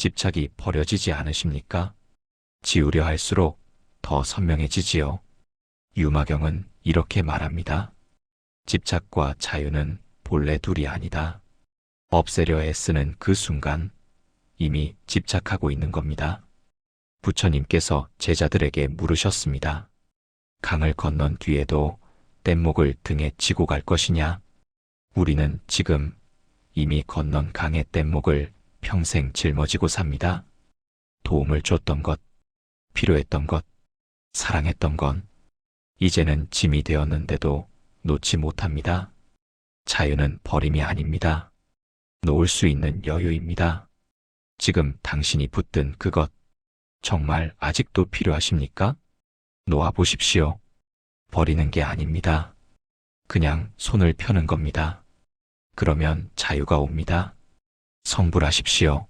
집착이 버려지지 않으십니까? 지우려 할수록 더 선명해지지요. 유마경은 이렇게 말합니다. 집착과 자유는 본래 둘이 아니다. 없애려 애쓰는 그 순간 이미 집착하고 있는 겁니다. 부처님께서 제자들에게 물으셨습니다. 강을 건넌 뒤에도 뗏목을 등에 지고 갈 것이냐? 우리는 지금 이미 건넌 강의 뗏목을 평생 짊어지고 삽니다. 도움을 줬던 것, 필요했던 것, 사랑했던 건 이제는 짐이 되었는데도 놓지 못합니다. 자유는 버림이 아닙니다. 놓을 수 있는 여유입니다. 지금 당신이 붙든 그것 정말 아직도 필요하십니까? 놓아 보십시오. 버리는 게 아닙니다. 그냥 손을 펴는 겁니다. 그러면 자유가 옵니다. 성불하십시오.